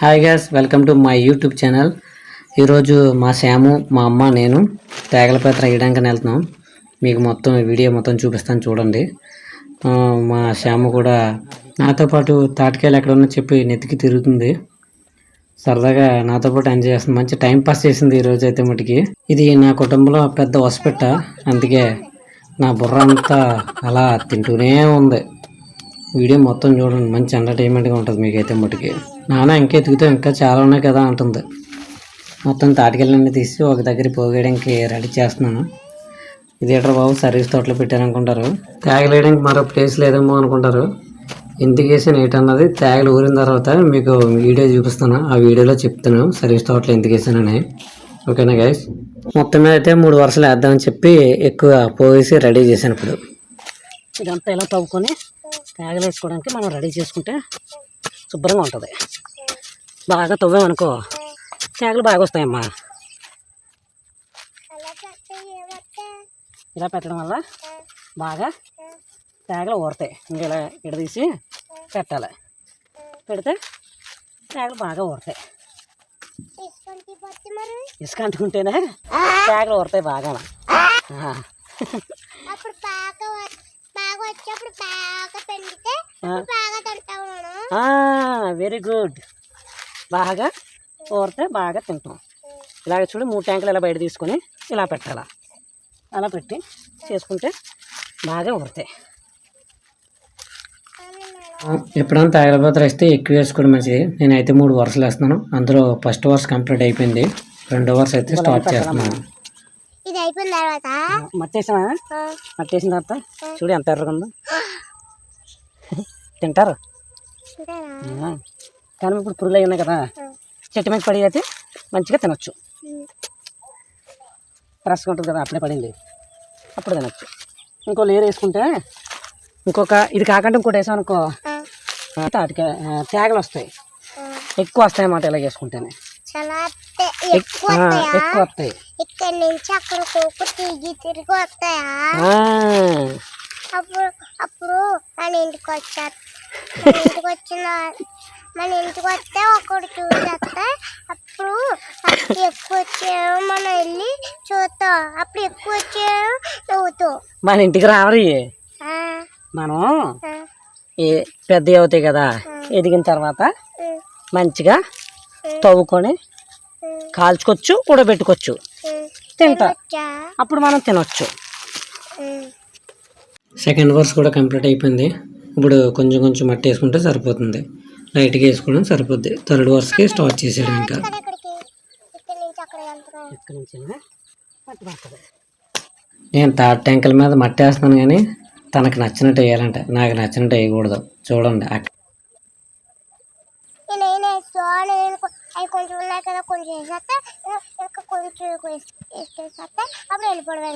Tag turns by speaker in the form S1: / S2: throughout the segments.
S1: Hi guys welcome to my YouTube channel ఈరోజు మా శాము మా అమ్మ నేను తేగలపేత్ర వేయడానికి వెళ్తున్నాం. మీకు మొత్తం వీడియో మొత్తం చూపిస్తాను చూడండి. మా శాము కూడా నాతో పాటు తాటికాయలు ఎక్కడ ఉన్నా చెప్పి నెత్తికి తిరుగుతుంది. సరదాగా నాతో పాటు ఎంజాయ్ చేస్తుంది. మంచి టైం పాస్ చేసింది ఈరోజు అయితే మటుకి. ఇది నా కుటుంబంలో పెద్ద వసపెట్ట అందుకే నా బుర్ర అంతా అలా తింటూనే ఉంది. వీడియో మొత్తం చూడండి. మంచి ఎంటర్టైన్మెంట్గా ఉంటుంది మీకైతే మటుకి. నాన్న ఇంకా ఎతుకుతే ఇంకా చాలా ఉన్నాయి కదా అంటుంది. మొత్తం తాటికెళ్ళన్నీ తీసి ఒక దగ్గర పోగేయడానికి రెడీ చేస్తున్నాను. ఇది ఎట్రా బాబు? సర్వీస్ తోటలో పెట్టారనుకుంటారు. తేగలు వేయడానికి మరో ప్లేస్ లేదేమో అనుకుంటారు. ఎందుకు వేసాను ఏంటన్నది తేగలు ఊరిన తర్వాత మీకు వీడియో చూపిస్తాను ఆ వీడియోలో చెప్తాను సర్వీస్ తోటలో ఎందుకు వేసానని. ఓకేనా గైస్ మొత్తం మీద అయితే మూడు వరుసలు వేద్దామని చెప్పి ఎక్కువ పోసి రెడీ చేశాను ఇప్పుడు. ఇదంతా ఇలా తవ్వుకొని తేగలు వేసుకోవడానికి మనం రెడీ చేసుకుంటే శుభ్రంగా ఉంటుంది. బాగా తవ్వామనుకో తేగలు బాగా వస్తాయమ్మా. ఇలా పెట్టడం వల్ల బాగా తేగలు ఊరతాయి. ఇంకా ఇలా ఇడదీసి పెట్టాలి. పెడితే తేగలు బాగా ఊరతాయి. ఇసుక అంటుకుంటేనే తేగలు ఊరతాయి బాగా
S2: వచ్చేప్పుడు బాగా పెండితే బాగా నేను
S1: వెరీ గుడ్ బాగా ఊరితే బాగా తింటాం. ఇలాగ చూడు మూడు ట్యాంకులు ఇలా బయట తీసుకొని ఇలా పెట్టాలా. అలా పెట్టి చేసుకుంటే బాగా ఊరుతాయి ఎప్పుడైనా తాగలపోతే వేస్తే ఎక్కువ వేసుకోవడం మంచిది. నేనైతే మూడు వరుసలు వేస్తున్నాను. అందులో ఫస్ట్ వరుస కంప్లీట్ అయిపోయింది. రెండో వరుస అయితే స్టార్ట్ చేస్తున్నాను.
S2: ఇది అయిపోయిన తర్వాత?
S1: మట్టేసామా
S2: ఆ,
S1: మట్టేసిన తర్వాత? చూడు ఎంత ఎర్రగా ఉందో. తింటారు. కానీ ఇప్పుడు పురుగులు ఉన్నాయి కదా. చెట్టు మీద పడి అయితే మంచిగా తినొచ్చు. ఫ్రెష్గా ఉంటుంది కదా అప్పుడే పడింది. అప్పుడు తినొచ్చు. ఇంకో లేయర్ వేసుకుంటే ఇంకొక ఇది కాకుండా ఇంకోటి వేసాం అనుకో. తాటిక తేగలు వస్తాయి. ఎక్కువ వస్తాయి అన్నమాట ఇలా వేసుకుంటేనే
S2: ఎక్కువ వస్తాయి. ఇక్కడ నుంచి అక్కడ కోకు తిరిగి తిరిగి వస్తాయా? అప్పుడు అప్పుడు మన ఇంటికి వచ్చారు. మన ఇంటికి వచ్చిన మన ఇంటికి వస్తే ఒకడు చూసేస్తే అప్పుడు అప్పుడు ఎక్కువ వచ్చాయో మనం వెళ్ళి చూస్తాం అప్పుడు ఎక్కువ వచ్చాయో నవ్వుతాం
S1: మన ఇంటికి రావరు. మనం ఏ పెద్దవి అవుతాయి కదా ఎదిగిన తర్వాత మంచిగా తవ్వుకొని కాల్చుకోవచ్చు ఉడబెట్టుకోవచ్చు. తింటా. అప్పుడు మనం తినొచ్చు. సెకండ్ వర్స్ కూడా కంప్లీట్ అయిపోయింది. ఇప్పుడు కొంచెం కొంచెం మట్టి వేసుకుంటే సరిపోతుంది. లైట్గా వేసుకోవడం సరిపోద్ది. థర్డ్ వర్స్కి స్టార్ట్ చేసాడు ఇంకా. నేను తాటి ట్యాంకుల మీద మట్టి వేస్తున్నాను కానీ తనకు నచ్చినట్టు వేయాలంట. నాకు నచ్చినట్టు వేయకూడదు. చూడండి.
S2: అవి కొంచెం ఉన్నాయి కదా కొంచెం వేసేస్తే ఇంకా కొంచెం వేసేస్తే అప్పుడు వెళ్ళిపోవడం.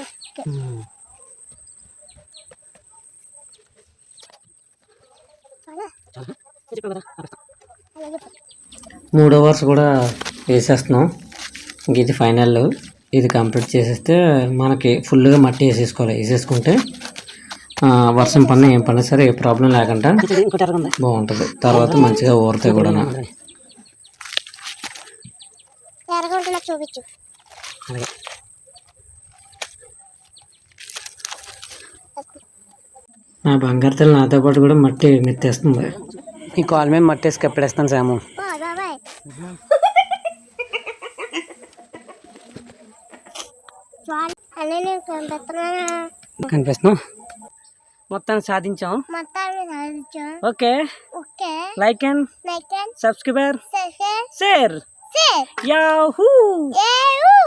S1: మూడో వర్స్ కూడా వేసేస్తున్నాం. ఇంక ఇది ఫైనల్. ఇది కంప్లీట్ చేసేస్తే మనకి ఫుల్గా మట్టి వేసేసుకోవాలి. వేసేసుకుంటే ఆ, వర్షం పడిన ఏం పడినా సరే ఏ ప్రాబ్లం లేకుండా బాగుంటుంది. తర్వాత మంచిగా ఊరుతాయి కూడా.
S2: ఎర్రగుంట నాకు చూపించు.
S1: నా బంగారు తల్లి నాతో పాటు కూడా మట్టి మెత్తేస్తుంది ఈ కాల్ మీద మట్టి వేసి కప్పెడేస్తాను సాము. కనిపిస్తున్నాం మొత్తం సాధించాం
S2: మొత్తాన్ని సాధించా.
S1: Okay.
S2: Okay.
S1: Like and subscriber
S2: subscribe
S1: share.
S2: Sit.
S1: Yahoo!
S2: Yahoo!